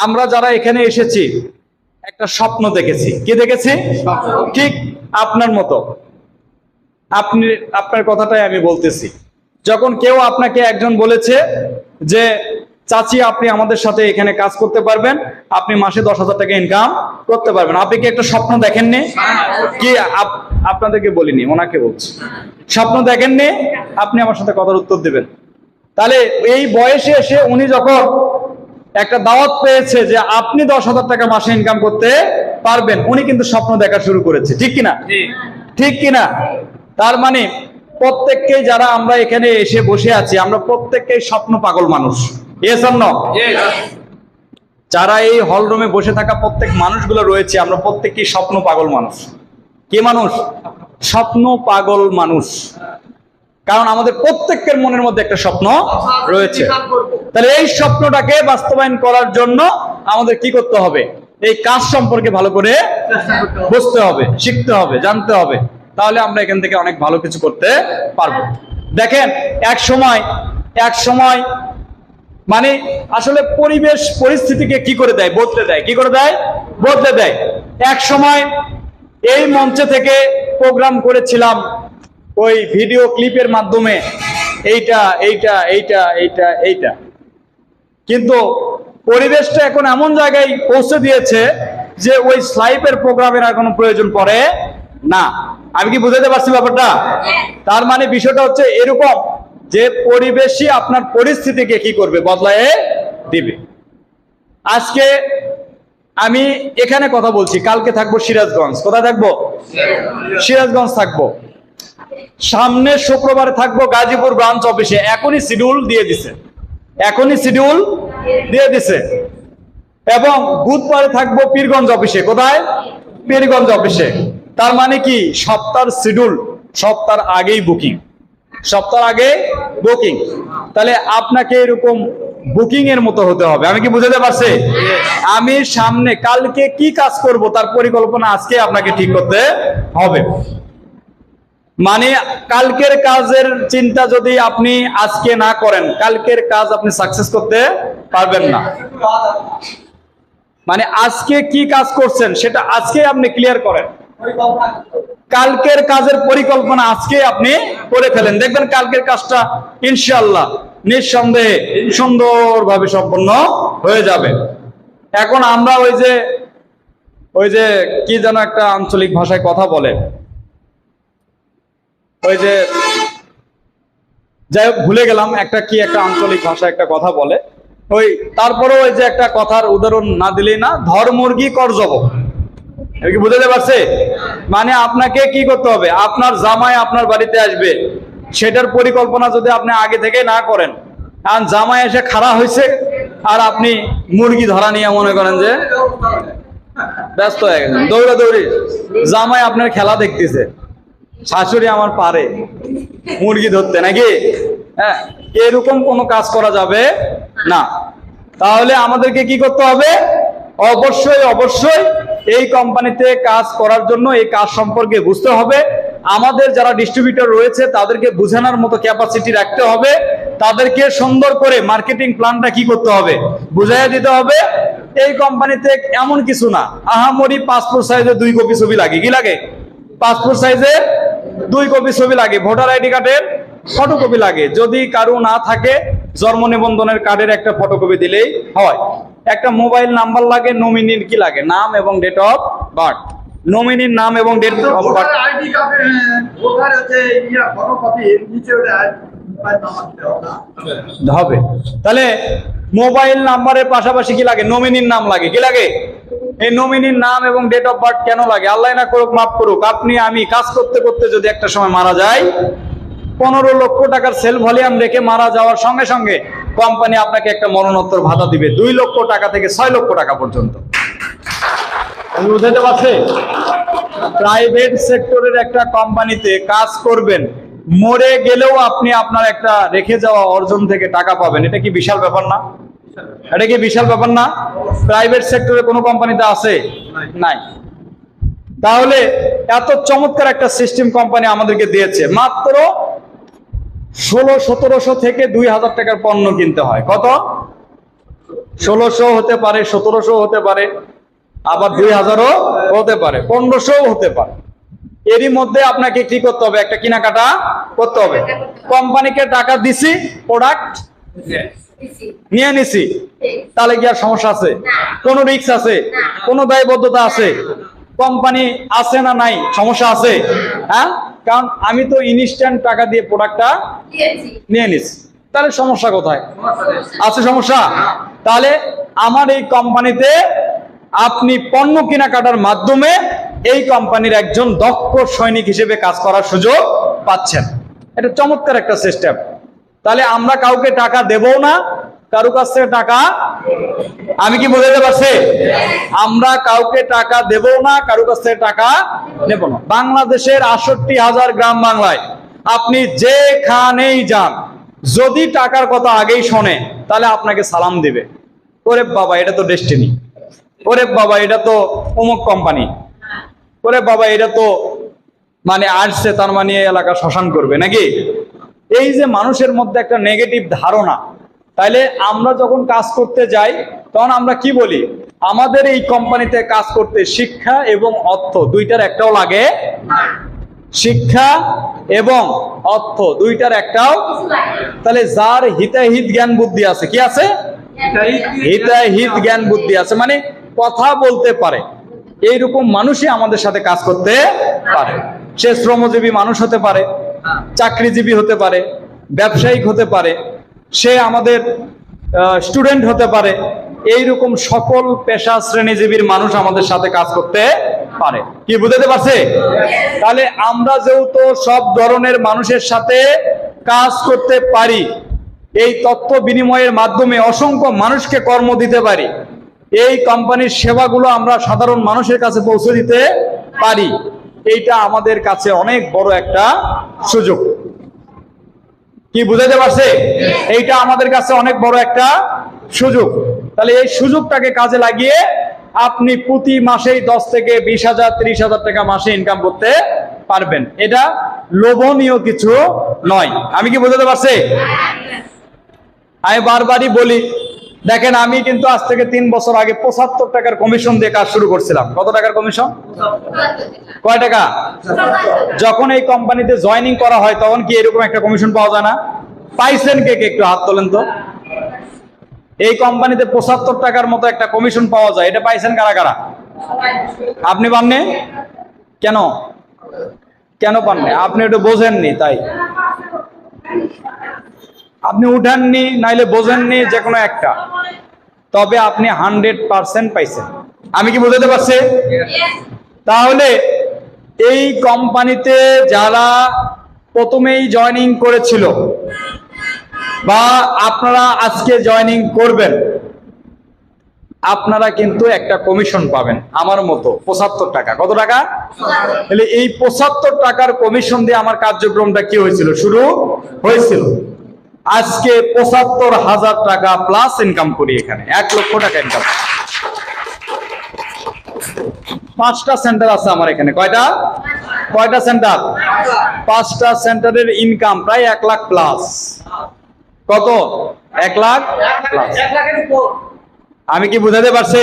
আমরা যারা এখানে এসেছি, একটা স্বপ্ন দেখেছি। কি দেখেছি? ঠিক আপনার মতো। আপনি, আপনার কথাটাই আমি বলতেছি। যখন কেউ আপনাকে একজন বলেছে যে, চাচি, আপনি আমাদের সাথে এখানে কাজ করতে পারবেন, আপনি মাসে দশ হাজার টাকা ইনকাম করতে পারবেন। আপনি কি একটা স্বপ্ন দেখেননি? কি আপ- আপনাদেরকে বলিনি, ওনাকে বলছি। স্বপ্ন দেখেননি? আপনি আমার সাথে কথার উত্তর দেবেন। তাহলে এই বয়সে এসে উনি যখন একটা দাওয়াত পেয়েছে যে আপনি দশ হাজার টাকা মাসে ইনকাম করতে পারবেন। উনি কিন্তু স্বপ্ন দেখা শুরু করেছে। ঠিক কিনা? ঠিক কিনা? তার মানে প্রত্যেককে যারা আমরা এখানে এসে বসে আছি আমরা প্রত্যেককেই স্বপ্ন পাগল মানুষ। এস আর যারা এই হল রুমে বসে থাকা প্রত্যেক মানুষগুলো রয়েছে আমরা প্রত্যেককেই স্বপ্ন পাগল মানুষ। কে মানুষ? স্বপ্ন পাগল মানুষ। কারণ আমাদের প্রত্যেকের মনের মধ্যে একটা স্বপ্ন রয়েছে। তাহলে এই স্বপ্নটাকে বাস্তবায়ন করার জন্য আমাদের কি করতে হবে? এই কাজ সম্পর্কে ভালো করে বুঝতে হবে, শিখতে হবে, জানতে হবে। তাহলে আমরা এখান থেকে অনেক ভালো কিছু করতে পারব। দেখেন, এক সময় এক সময় মানে আসলে পরিবেশ, পরিস্থিতিকে কি করে দেয়? বদলে দেয়। কি করে দেয়? বদলে দেয়। এক সময় এই মঞ্চে থেকে প্রোগ্রাম করেছিলাম ওই ভিডিও ক্লিপের মাধ্যমে এইটা এইটা এইটা এইটা এইটা। কিন্তু পরিবেশটা এখন এমন জায়গায় পৌঁছে দিয়েছে যে ওই স্লাইপের প্রোগ্রামের আর কোনো প্রয়োজন পড়ে না। আমি কি বুঝাতে পারছি ব্যাপারটা? তার মানে বিষয়টা হচ্ছে এরকম যে পরিবেশই আপনার পরিস্থিতিকে কি করবে বদলায়ে দিবে। আজকে আমি এখানে কথা বলছি কালকে থাকব সিরাজগঞ্জ। কোথায় থাকব? সিরাজগঞ্জ থাকব। সামনে শুক্রবারে থাকব গাজীপুর ব্রাঞ্চ অফিসে এখনই শিডিউল দিয়ে দিছে। এখনই শিডিউল দিয়ে দিছে। এবং বুধবারে থাকব পীরগঞ্জ অফিসে কোথায়? পীরগঞ্জ অফিসে তার মানে কি? সপ্তাহের শিডিউল সপ্তাহ আগেই বুকিং সপ্তাহ আগে বুকিং তাহলে আপনাকে এরকম বুকিং এর মতো হতে হবে। আমি কি বুঝাতে পারছি? আমি সামনে কালকে কি কাজ করব তার পরিকল্পনা আজকে আপনাকে ঠিক করতে হবে। মানে কালকের কাজের চিন্তা যদি আপনি আজকে না করেন, কালকের কাজ আপনি সাকসেস করতে পারবেন না। মানে আজকে কি কাজ করছেন সেটা আজকে আপনি ক্লিয়ার করেন। কালকের কাজের পরিকল্পনা আজকে আপনি করে ফেলেন। দেখবেন কালকের কাজটা ইনশাল্লাহ নিঃসন্দেহে সুন্দরভাবে সম্পন্ন হয়ে যাবে। এখন আমরা ওই যে ওই যে কি যেন একটা আঞ্চলিক ভাষায় কথা বলে। ওই যে, যাই ভুলে গেলাম একটা কি একটা আঞ্চলিক ভাষা একটা কথা বলে। ওই তারপরে ওই যে একটা কথার উদাহরণ না দিলেই না, ধর মুরগি কর জব। এটা কি বুঝাতে পারছে? মানে আপনাকে কি করতে হবে? আপনার জামাই আপনার বাড়িতে আসবে। সেটার পরিকল্পনা যদি আপনি আগে থেকে না করেন, কারণ জামাই এসে খাড়া হয়েছে, আর আপনি মুরগি ধরা নিয়ে মনে করেন যে ব্যস্ত হয়ে গেছেন। দৌড়া দৌড়ি জামাই আপনার খেলা দেখতেছে। শাশুড়ি আমার পারে। মুরগি ধরতে নাকি? হ্যাঁ এরকম কোনো কাজ করা যাবে না। তাহলে আমাদেরকে কি করতে হবে? অবশ্যই অবশ্যই এই কোম্পানিতে কাজ করার জন্য এই কাজ সম্পর্কে বুঝতে হবে। আমাদের যারা ডিস্ট্রিবিউটর রয়েছে, তাদেরকে বোঝানোর মতো ক্যাপাসিটি রাখতে হবে। তাদেরকে সুন্দর করে মার্কেটিং প্ল্যানটা কি করতে হবে? বুঝাইয়া দিতে হবে, এই কোম্পানিতে এমন কিছু না। আহামরি পাসপোর্ট সাইজে দুই কপি ছবি লাগে। কি লাগে? পাসপোর্ট সাইজে দুই কপি ছবি লাগে ভোটার আইডি কার্ডের ফটোকপি লাগে। যদি কারও না থাকে জন্ম নিবন্ধনের কার্ডের একটা ফটোকপি দিলেই হয়। একটা মোবাইল নাম্বার লাগে নমিনির কি লাগে? নাম এবং ডেট অফ বার্থ নমিনির নাম এবং ডেট অফ বার্থ আইডি কার্ডে ভোটার হচ্ছে ইয়া ফটোকপি নিচে ওটা মোবাইল নাম্বার দিতে হবে হবে। তাহলে মোবাইল নাম্বারের পাশাপাশি কি লাগে? নমিনির নাম লাগে। কি লাগে? এই নমিনির নাম এবং ডেট অফ বার্থ কেন লাগে? আল্লাহ না করুক, মাফ করুক। আপনি, আমি কাজ করতে করতে যদি একটা সময় মারা যাই, পনেরো লক্ষ টাকার সেল ভলিউম রেখে মারা যাওয়ার সঙ্গে সঙ্গে কোম্পানি আপনাকে একটা মরণোত্তর ভাতা দিবে। দুই লক্ষ টাকা থেকে ছয় লক্ষ টাকা পর্যন্ত। বুঝাতে পারছি? প্রাইভেট সেক্টরের একটা কোম্পানিতে কাজ করবেন। মরে গেলেও আপনি আপনার একটা রেখে যাওয়া অর্জন থেকে টাকা পাবেন। এটা কি বিশাল ব্যাপার না? এটা কি বিশাল ব্যাপার না? প্রাইভেট সেক্টরে কোনো কোম্পানিতে আছে? নাই। তাহলে এত চমৎকার একটা সিস্টেম কোম্পানি আমাদেরকে দিয়েছে। মাত্র ষোলো সতেরোশো থেকে দুই হাজার টাকার পণ্য কিনতে হয়। কত? ষোলোশো হতে পারে, সতেরোশো হতে পারে, আবার দুই হাজারও হতে পারে পনেরোশো হতে পারে। এরই মধ্যে আপনাকে কি করতে হবে? একটা কেনাকাটা করতে হবে। কোম্পানিকে টাকা দিছি প্রোডাক্ট নিয়ে নিছি। তাহলে কি আর সমস্যা আছে? কোনো রিস্ক আছে? কোনো দায়বদ্ধতা আছে? কোম্পানি আছে না নাই? সমস্যা আছে? হ্যাঁ? কারণ আমি তো ইনস্ট্যান্ট টাকা দিয়ে প্রোডাক্টটা নিয়ে নিছি। তাহলে সমস্যা কোথায়? আছে সমস্যা? তাহলে আমার এই কোম্পানিতে আপনি পণ্য কেনাকাটার মাধ্যমে এই কোম্পানির একজন দক্ষ সৈনিক হিসেবে কাজ করার সুযোগ পাচ্ছেন। এটা চমৎকার একটা সিস্টেম। তাহলে আমরা কাউকে টাকা দেবও না, কারও কাছ থেকে টাকা আমি কি বোঝাতে পারছি? আমরা কাউকে টাকা দেবও না, কারও কাছ থেকে টাকা নেব না। বাংলাদেশের আষট্টি হাজার গ্রাম বাংলায় আপনি যেখানেই যান, যদি টাকার কথা আগেই শোনে, তাহলে আপনাকে সালাম দিবে। ওরে বাবা, এটা তো ডেস্টিনি ওরে বাবা, এটা তো অমুক কোম্পানি ওরে বাবা এটা তো মানে আসছে তার মানে এলাকা শ্মশান করবে নাকি? এই যে মানুষের মধ্যে একটা নেগেটিভ ধারণা তাইলে আমরা যখন কাজ করতে যাই তখন আমরা কি বলি? আমাদের এই কোম্পানিতে কাজ করতে শিক্ষা এবং অর্থ দুইটার একটাও লাগে। শিক্ষা এবং অর্থ দুইটার একটাও তাহলে যার হিতাহিত জ্ঞান বুদ্ধি আছে কি আছে? হিতাহিত জ্ঞান বুদ্ধি আছে মানে কথা বলতে পারে। এইরকম মানুষই আমাদের সাথে কাজ করতে পারে। সে শ্রমজীবী মানুষ হতে পারে, চাকরিজীবী হতে পারে, ব্যবসায়িক হতে পারে, সে আমাদের স্টুডেন্ট হতে পারে, এইরকম সকল পেশা শ্রেণীজীবীর মানুষ আমাদের সাথে কাজ করতে পারে। কি বুঝতে পারছে? তাহলে আমরা যেহেতু সব ধরনের মানুষের সাথে কাজ করতে পারি, এই তথ্য বিনিময়ের মাধ্যমে অসংখ্য মানুষকে কর্ম দিতে পারি। এই কোম্পানির সেবাগুলো আমরা সাধারণ মানুষের কাছে পৌঁছে দিতে পারি। এইটা আমাদের কাছে অনেক বড় একটা সুযোগ। কি বুঝাতে পারছে? এইটা আমাদের কাছে অনেক বড় একটা সুযোগ। তাহলে এই সুযোগটাকে কাজে লাগিয়ে আপনি প্রতি মাসেই দশ থেকে বিশ হাজার ত্রিশ হাজার টাকা মাসে ইনকাম করতে পারবেন। এটা লোভনীয় কিছু নয়। আমি কি বুঝাতে পারছি? আমি বারবারই বলি দেখেন, আমি কিন্তু আজ থেকে তিন বছর আগে পঁচাত্তর টাকার কমিশন দিয়ে কাজ শুরু করছিলাম। কত টাকার কমিশন কয় টাকা? যখন এই কোম্পানিতে জয়েনিং করা হয়, তখন কি এরকম একটা কমিশন পাওয়া যায় না? পাইছেন কে কে? একটু হাত তোলেন তো। এই কোম্পানিতে পঁচাত্তর টাকার মতো একটা কমিশন পাওয়া যায়। এটা পাইছেন কারা কারা? আপনি পাননি? কেন? কেন পাননি? আপনি একটু বোঝেননি, তাই। আপনি উঠাননি নাইলে বোঝেননি যে কোনো একটা। তবে আপনি হান্ড্রেড পার্সেন্ট পাইছেন। আমি কি বোঝাতে পারছি? তাহলে এই কোম্পানিতে যারা প্রথমেই জয়েনিং করেছিল বা আপনারা আজকে জয়েনিং করবেন আপনারা কিন্তু একটা কমিশন পাবেন আমার মতো পঁচাত্তর টাকা। কত টাকা? তাহলে এই পঁচাত্তর টাকার কমিশন দিয়ে আমার কার্যক্রমটা কি হয়েছিল? শুরু হয়েছিল। আজকে পঁচাত্তর হাজার টাকা প্লাস ইনকাম করি এখানে। এক লক্ষ টাকা ইনকাম পাঁচটা সেন্টার আছে আমার এখানে। কয়টা? কয়টা সেন্টার পাঁচটা সেন্টারের ইনকাম প্রায় এক লাখ প্লাস কত? এক লাখ আমি কি বুঝাতে পারছি?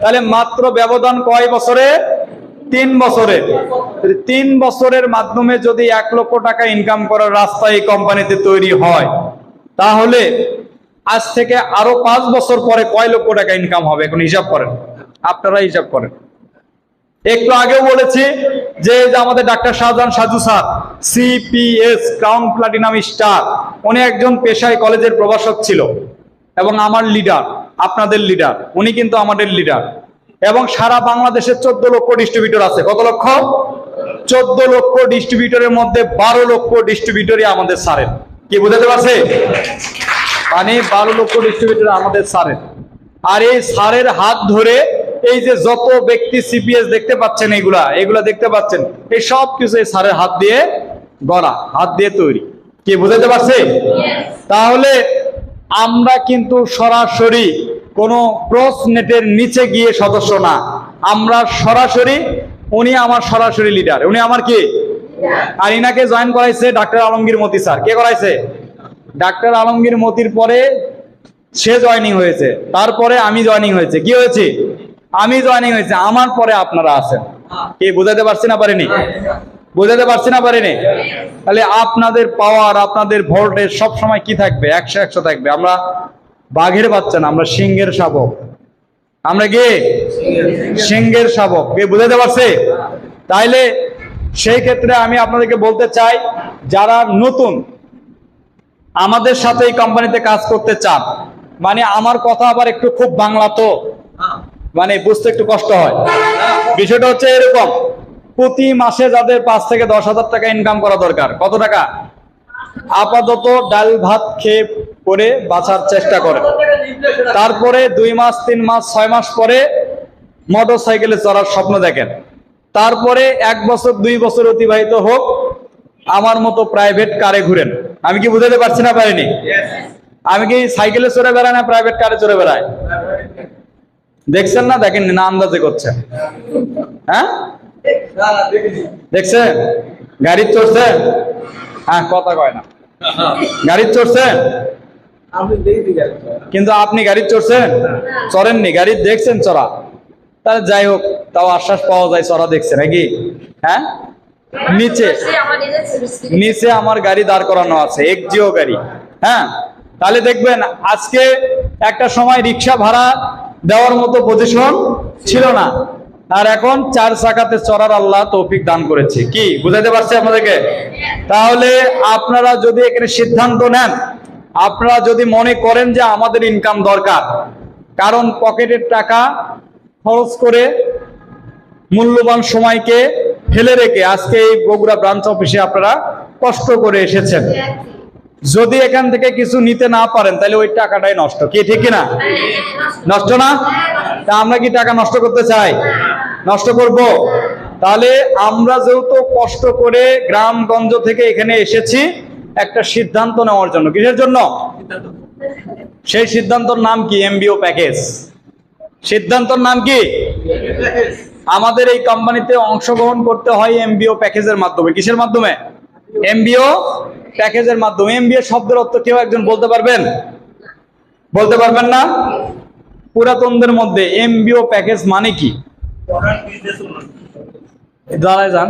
তাহলে মাত্র ব্যবধান কয় বছরে? তিন বছরে তিন বছরের মাধ্যমে যদি এক লক্ষ টাকা ইনকাম করার রাস্তা এই কোম্পানিতে তৈরি হয়, তাহলে আজ থেকে আরও পাঁচ বছর পরে কয় লক্ষ টাকা ইনকাম হবে? এখন হিসাব করেন। আপনারা হিসাব করেন। একটু আগেও বলেছি যে আমাদের doctor Shahjahan Saju sir CPS crown platinum star উনি একজন পেশায় কলেজের প্রভাষক ছিল এবং আমার লিডার আপনাদের লিডার উনি কিন্তু আমাদের লিডার এবং সারা বাংলাদেশে চোদ্দ লক্ষ ডিস্ট্রিবিউটর আছে। কত লক্ষ? চোদ্দ লক্ষ ডিস্ট্রিবিউটরের মধ্যে বারো লক্ষ ডিস্ট্রিবিউটরই আমাদের সারেন কি বুঝাতে পারছে? মানে বারো লক্ষ ডিস্ট্রিবিউটর আমাদের সারেন আর এই স্যারের হাত ধরে এই যে যত ব্যক্তি সিপিএস দেখতে পাচ্ছেন এগুলা এগুলা দেখতে পাচ্ছেন এই সব কিছু এই স্যারের হাত দিয়ে গড়া হাত দিয়ে তৈরি। কি বুঝাতে পারছে? তাহলে আমরা কিন্তু সরাসরি কোনো ক্রস নেটের নিচে গিয়ে সদস্য না। আমরা সরাসরি, উনি আমার সরাসরি লিডার উনি আমার কি? আর ইনাকে জয়েন করাইছে ডাক্তার আলমগীর মতি স্যার। কে করাইছে? ডাক্তার আলমগীর মতির পরে সে জয়নিং হয়েছে। তারপরে আমি জয়নিং হয়েছে। কি হয়েছে? আমি জয়নিং হয়েছে। আমার পরে আপনারা আছেন। কে বুঝাতে পারছি না পারেনি? বুঝাতে পারছি না পারেনি? তাহলে আপনাদের পাওয়ার আপনাদের ভোল্টেজ সব সময় কি থাকবে? একশো একশো থাকবে। আমরা বাঘের বাচ্চা না, আমরা সিংহের শাবক। আমরা কি? সিংহের শাবক। কে বুঝাতে পারছে? তাইলে সেই ক্ষেত্রে আমি আপনাদেরকে বলতে চাই, যারা নতুন আমাদের সাথে এই কোম্পানিতে কাজ করতে চান মানে আমার কথা আবার একটু খুব বাংলা তো মানে বুঝতে একটু কষ্ট হয়। বিষয়টা হচ্ছে এরকম, প্রতি মাসে যাদের পাঁচ থেকে দশ হাজার টাকা ইনকাম করা দরকার, কত টাকা? আপাতত ডাল ভাত খেয়ে করে বাঁচার চেষ্টা করেন তারপরে দুই মাস, তিন মাস, ছয় মাস পরে মোটর সাইকেলে চড়ার স্বপ্ন দেখেন। তারপরে এক বছর, দুই বছর অতিবাহিত হোক, আমার মতো প্রাইভেট কারে ঘুরেন। আমি কি বুঝাতে পারছি না পারিনি? আমি কি সাইকেলে চড়ে বেড়াই না প্রাইভেট কারে চড়ে বেড়াই? দেখছেন না? দেখেন না, আন্দাজে করছেন। হ্যাঁ? দেখছেন? গাড়ি চড়ছেন? হ্যাঁ কথা কয় না। গাড়ি চড়ছেন? কিন্তু আপনি গাড়ি চড়ছেন? চড়েননি, গাড়ি দেখছেন চড়া। তাহলে যাই হোক, তাও আশ্বাস পাওয়া যায় চড়া দেখছে নাকি? হ্যাঁ? নিচে নিচে আমার গাড়ি দাঁড় করানো আছে একজিও গাড়ি। হ্যাঁ? তাহলে দেখবেন, আজকে একটা সময় রিক্সা ভাড়া দেওয়ার মতো পজিশন ছিল না। আর এখন চার চাকাতে চড়ার আল্লাহ তৌফিক দান করেছে। কি? বুঝাতে পারছি আপনাদেরকে? তাহলে আপনারা যদি এখানে সিদ্ধান্ত নেন আপনারা যদি মনে করেন যে আমাদের ইনকাম দরকার, কারণ পকেটের টাকা খরচ করে মূল্যবান সময়কে ফেলে রেখে আজকে এই বগুড়া ব্রাঞ্চ অফিসে আপনারা কষ্ট করে এসেছেন। যদি এখান থেকে কিছু নিতে না পারেন, তাহলে ওই টাকাটাই নষ্ট। কি ঠিক না নষ্ট না? তা আমরা কি টাকা নষ্ট করতে চাই? নষ্ট করব। তাহলে আমরা যেহেতু কষ্ট করে গ্রামগঞ্জ থেকে এখানে এসেছি একটা সিদ্ধান্ত নেওয়ার জন্য। কিসের জন্য? সেই সিদ্ধান্তর নাম কি? এমবিও প্যাকেজ সিদ্ধান্তর নাম কি? আমাদের এই কোম্পানিতে অংশগ্রহণ করতে হয় এমবিও প্যাকেজের মাধ্যমে। কিসের মাধ্যমে? এমবিও প্যাকেজের মাধ্যমে। এমবিও শব্দের অর্থ কেউ একজন বলতে পারবেন? বলতে পারবেন না? পুরাতনদের মধ্যে এমবিও প্যাকেজ মানে কি? দাঁড়ায় যান।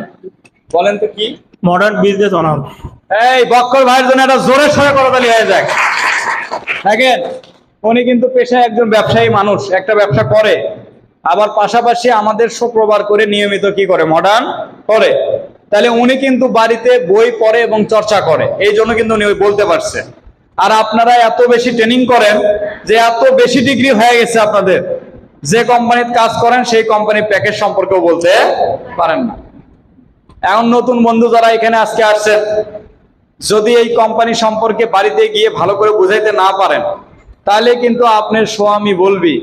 বলেন তো কি? মডার্ন বিজনেস অনার এই বক্কর ভাইয়ের জন্য একটা জোরে সরে করতালি হয়ে যাক। দেখেন, উনি কিন্তু পেশায় একজন ব্যবসায়ী মানুষ, একটা ব্যবসা করে। আবার পাশাপাশি আমাদের শুক্রবার করে নিয়মিত কি করে? মডার্ন করে। তাহলে উনি কিন্তু বাড়িতে বই পড়ে এবং চর্চা করে। এই জন্য কিন্তু উনি বলতে পারছে। আর আপনারা এত বেশি ট্রেনিং করেন যে এত বেশি ডিগ্রি হয়ে গেছে আপনাদের। যে কোম্পানিতে কাজ করেন, সেই কোম্পানির প্যাকেজ সম্পর্কেও বলতে পারেন না। এখন নতুন বন্ধু যারা এখানে আজকে আসছেন যদি এই কোম্পানি সম্পর্কে বাড়িতে গিয়ে ভালো করে বুঝাইতে না পারেন, তাহলে কিন্তু আপনার স্বামী বলবি,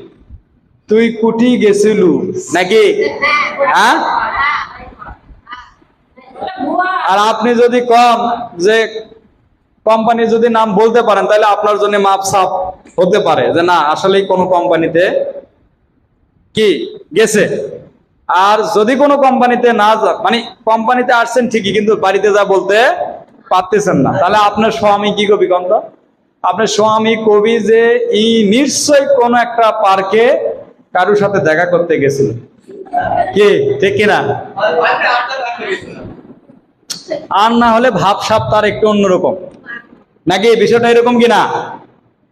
তুই কুটি গেছিলু। নাকি? হ্যাঁ? আর আপনি যদি কম যে কোম্পানি যদি নাম বলতে পারেন, তাহলে আপনার জন্য মাপ সাপ হতে পারে যে না, আসলেই কোনো কোম্পানিতে কি গেছে। আর যদি কোনো কোম্পানিতে না মানে কোম্পানিতে আসছেন ঠিকই, কিন্তু বাড়িতে যা বলতে পারতেছেন না। তাহলে আপনার স্বামী কি কবি কন্ত আপনার স্বামী কবি যে ই নিশ্চয় কোন একটা পার্কে কারোর সাথে দেখা করতে গেছিল। কে? ঠিক কিনা? আর না হলে ভাব সাপ তার একটু অন্যরকম। নাকি বিষয়টা এরকম কিনা?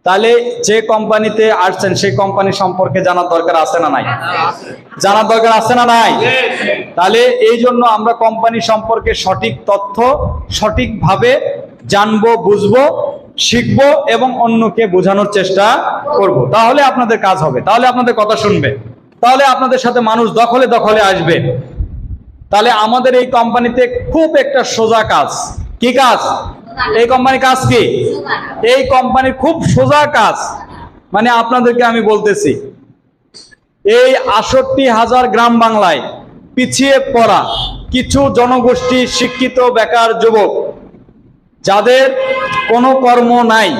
তাহলে যে কোম্পানিতে আসছেন, সেই কোম্পানি সম্পর্কে জানার দরকার আছে না নাই? জানার দরকার আছে না নাই? তাহলে এই জন্য আমরা কোম্পানি সম্পর্কে সঠিক তথ্য সঠিকভাবে জানব, বুঝব, শিখব এবং অন্যকে বোঝানোর চেষ্টা করব। তাহলে আপনাদের কাজ হবে। তাহলে আপনাদের কথা শুনবে। তাহলে আপনাদের সাথে মানুষ দখলে দখলে আসবে। তাহলে আমাদের এই কোম্পানিতে খুব একটা সোজা কাজ। কি কাজ? এই কোম্পানির কাজ কি? এই কোম্পানির খুব সোজা কাজ। মানে আপনাদেরকে আমি বলতেছি এই আষট্টি হাজার গ্রাম বাংলায় পিছিয়ে পড়া কিছু জনগোষ্ঠী শিক্ষিত বেকার যুবক যাদের কোনো কর্ম নাই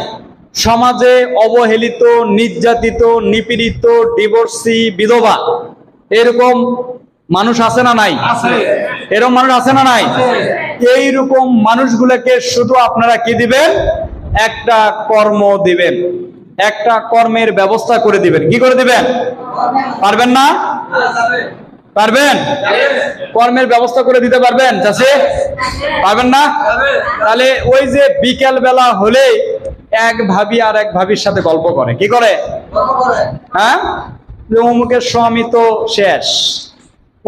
সমাজে অবহেলিত নির্যাতিত নিপীড়িত ডিভোর্সি বিধবা এরকম মানুষ আছে না নাই? এরকম মানুষ আছে না নাই? এইরকম মানুষগুলোকে শুধু আপনারা কি দিবেন? একটা কর্ম দিবেন। একটা কর্মের ব্যবস্থা করে দিবেন। কি করে দিবেন? পারবেন না? পারবেন? কর্মের ব্যবস্থা করে দিতে পারবেন চাষে পারবেন না? তাহলে ওই যে বিকেল বেলা হলে এক ভাবি আর এক ভাবির সাথে গল্প করে। কি করে? হ্যাঁ? অমুকের স্বামী তো শেষ।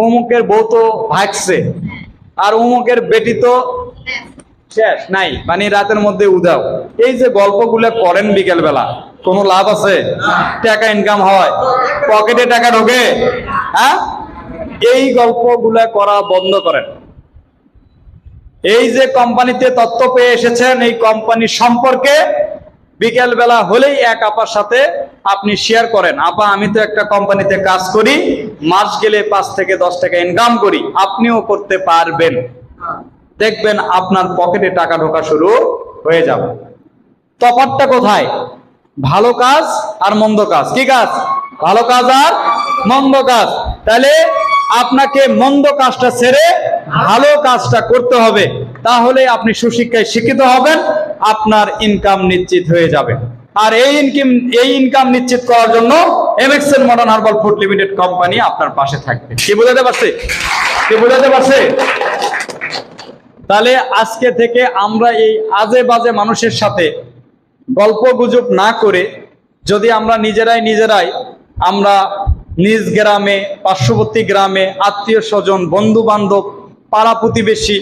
অমুকের বউ তো ভাগছে, আর অমুকের বেটি তো শেষ, নাই মানে রাতের মধ্যে উদাও এই যে গল্পগুলো করেন বিকেল বেলা কোনো লাভ আছে? টাকা ইনকাম হয় পকেটে টাকা ঢোকে হ্যাঁ? এই গল্পগুলো করা বন্ধ করেন। এই যে কোম্পানিতে তথ্য পেয়ে এসেছেন, এই কোম্পানি সম্পর্কে বিকেল বেলা হলেই এক আপার সাথে আপনি শেয়ার করেন। আপা, আমি তো একটা কোম্পানিতে কাজ করি, মাস গেলে পাঁচ থেকে দশ টাকা ইনকাম করি, আপনিও করতে পারবেন। দেখবেন আপনার পকেটে টাকা ঢোকা শুরু হয়ে যাবে। তফাৎটা কোথায়? ভালো কাজ আর মন্দ কাজ। কি কাজ? ভালো কাজ আর মন্দ কাজ। তাহলে আপনাকে মন্দ কাজটা ছেড়ে ভালো কাজটা করতে হবে। তাহলে আপনি সুশিক্ষায় শিক্ষিত হবেন, আপনার ইনকাম নিশ্চিত হয়ে যাবে। আর এই ইনকাম এই ইনকাম নিশ্চিত করার জন্য MXL modern herbal food limited company আপনার পাশে থাকবে। কি বোঝাতে পারছে? কি বোঝাতে পারছে? তাহলে আজকে থেকে আমরা এই আজে বাজে মানুষের সাথে গল্প গুজব না করে যদি আমরা নিজেরাই নিজেরাই আমরা নিজ গ্রামে, পার্শ্ববর্তী গ্রামে, আত্মীয় স্বজন বন্ধু বান্ধব পাড়া প্রতিবেশী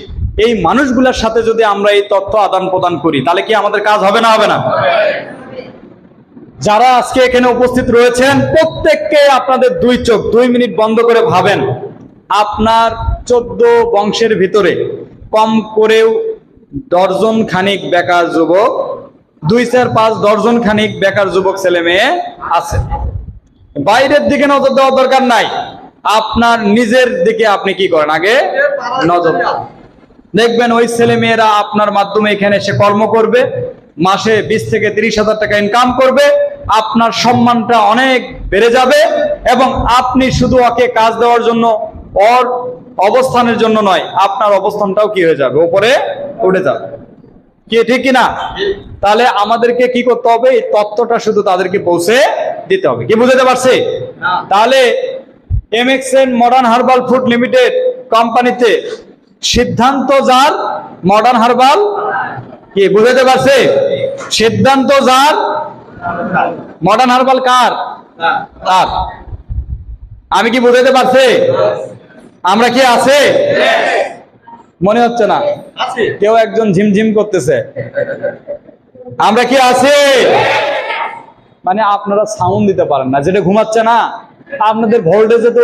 এই মানুষগুলোর সাথে যদি আমরা এই তথ্য আদান প্রদান করি, তাহলে কি আমাদের কাজ হবে না হবে না? যারা আজকে এখানে উপস্থিত রয়েছেন, প্রত্যেককে আপনাদের দুই চোখ, দুই মিনিট বন্ধ করে ভাবেন। আপনার চোদ্দ বংশের ভিতরে কম করেও দর্জন খানিক বেকার যুবক, দুই চার পাঁচ দর্জন খানিক বেকার যুবক ছেলে মেয়ে আছে। বাইরের দিকে নজর দেওয়ার দরকার নাই। আপনার নিজের দিকে আপনি কি করেন? আগে নজর দেন। দেখবেন ওই ছেলে মেয়েরা আপনার মাধ্যমে এখানে এসে কর্ম করবে মাসে বিশ থেকে তিরিশ হাজার টাকা ইনকাম করবে আপনার সম্মানটা অনেক বেড়ে যাবে এবং আপনি শুধু ওকে কাজ দেওয়ার জন্য ওর অবস্থানের জন্য নয় আপনার অবস্থানটাও কি হয়ে যাবে? ওপরে উঠে যাবে। কি ঠিক কিনা? তাহলে আমাদেরকে কি করতে হবে? এই তথ্যটা শুধু তাদেরকে পৌঁছে দিতে হবে। কি বুঝতে পারছি? তাহলে M X MXN modern herbal food limited কোম্পানিতে সিদ্ধান্ত যার? মডার্ন হার্বাল কি বুঝতে পারছে? সিদ্ধান্ত যার? মডার্ন হারবাল কার? তার। আমি কি বুঝাতে পারছি? আমরা কি আছে? মনে হচ্ছে না। আছে। কেউ একজন ঝিমঝিম করতেছে। আমরা কি আছি? মানে আপনারা সাউন্ড দিতে পারেন না যেটা ঘুমাচ্ছে না। আপনাদের ভোল্টেজে তো